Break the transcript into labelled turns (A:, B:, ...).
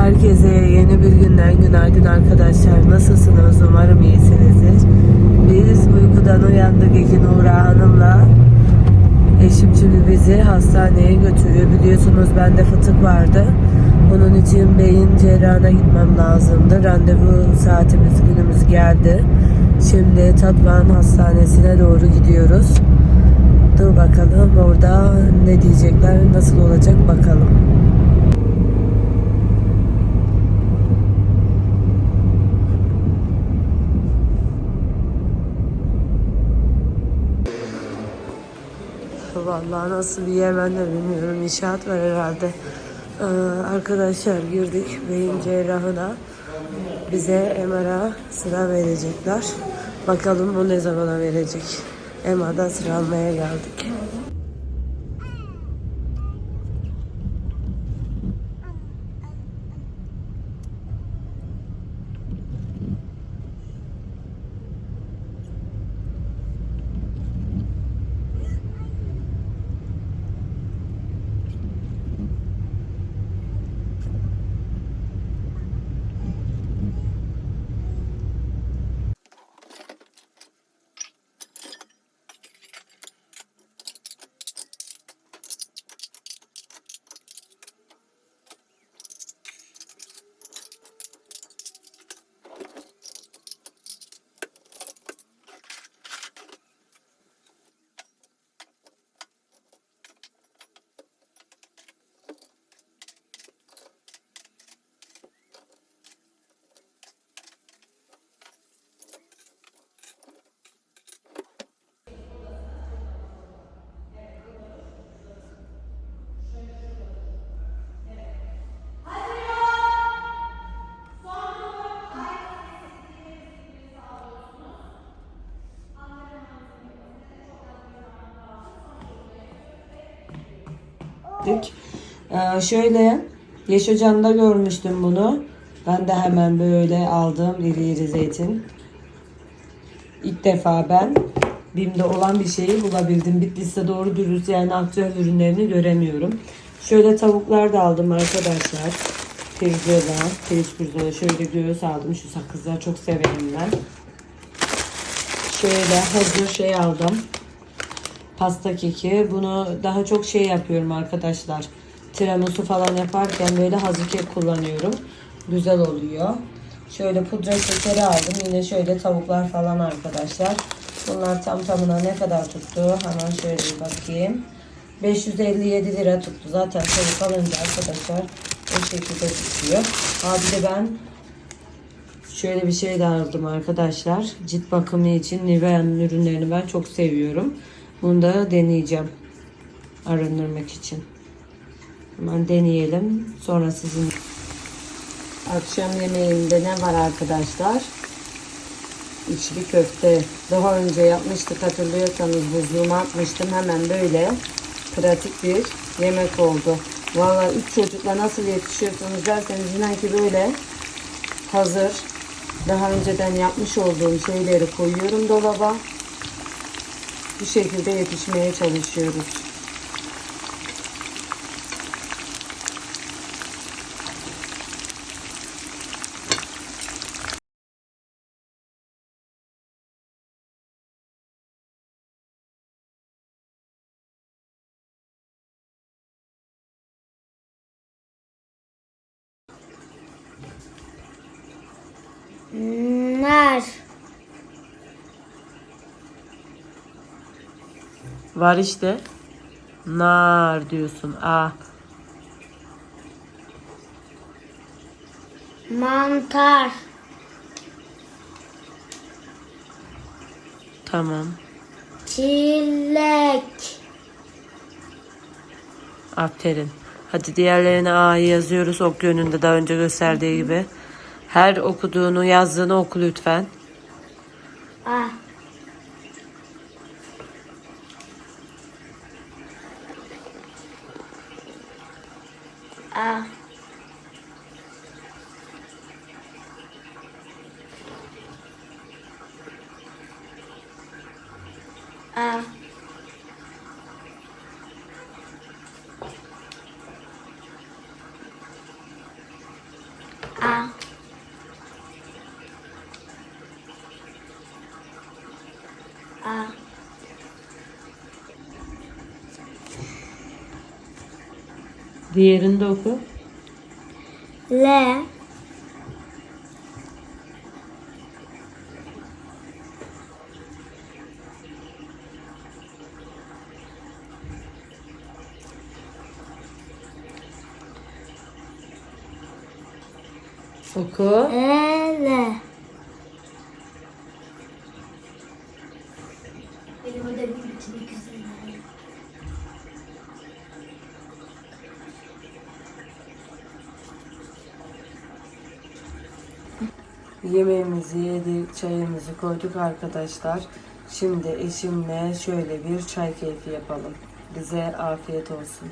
A: Herkese yeni bir günden günaydın arkadaşlar. Nasılsınız? Umarım iyisinizdir. Biz uykudan uyandık Ekin Uğra Hanım'la. Eşim şimdi bizi hastaneye götürüyor. Biliyorsunuz bende fıtık vardı. Onun için beyin cerrahına gitmem lazımdı. Randevu saatimiz günümüz geldi. Şimdi Tatvan Hastanesi'ne doğru gidiyoruz. Dur bakalım orada ne diyecekler, nasıl olacak bakalım. Vallahi nasıl bir yer ben de bilmiyorum. İnşaat var herhalde. Ee, arkadaşlar girdik beyin cerrahına. Bize MR'a sıra verecekler. Bakalım bu ne zamana verecek. MR'dan sıra almaya geldik. Gittik. Ee, şöyle Yeş Hocam'da görmüştüm bunu. Ben de hemen böyle aldım iri iri zeytin. İlk defa ben BİM'de olan bir şeyi bulabildim. Bitlis'te doğru dürüst yani aktüel ürünlerini göremiyorum. Şöyle tavuklar da aldım arkadaşlar. Pirzola, pirinç pirzola. Şöyle göğüs aldım. Şu sakızları çok severim ben. Şöyle hazır şey aldım pasta keki. Bunu daha çok şey yapıyorum arkadaşlar. Tiramisu falan yaparken böyle hazır kek kullanıyorum. Güzel oluyor. Şöyle pudra şekeri aldım. Yine şöyle tavuklar falan arkadaşlar. Bunlar tam tamına ne kadar tuttu? Hemen şöyle bir bakayım. 557 lira tuttu. Zaten tavuk alınca arkadaşlar o şekilde tutuyor. Abi de ben Şöyle bir şey de aldım arkadaşlar. Cilt bakımı için Nivea'nın ürünlerini ben çok seviyorum. Bunu da deneyeceğim. Arındırmak için. Hemen deneyelim. Sonra sizin akşam yemeğinde ne var arkadaşlar? İçli köfte. Daha önce yapmıştık hatırlıyorsanız buzluğuma atmıştım. Hemen böyle pratik bir yemek oldu. Valla üç çocukla nasıl yetişiyorsunuz derseniz inan ki böyle hazır daha önceden yapmış olduğum şeyleri koyuyorum dolaba. Bu şekilde yetişmeye çalışıyoruz.
B: Nar.
A: Var işte. Nar diyorsun. Ah.
B: Mantar.
A: Tamam.
B: Çilek.
A: Aferin. Hadi diğerlerine A'yı yazıyoruz. Ok yönünde daha önce gösterdiği gibi. Her okuduğunu yazdığını oku lütfen.
B: A. A. A. A. A.
A: Diğerini de oku.
B: L.
A: Oku.
B: L. Benim ödevim bitmek üzere.
A: Yemeğimizi yedik, çayımızı koyduk arkadaşlar. Şimdi eşimle şöyle bir çay keyfi yapalım. Bize afiyet olsun.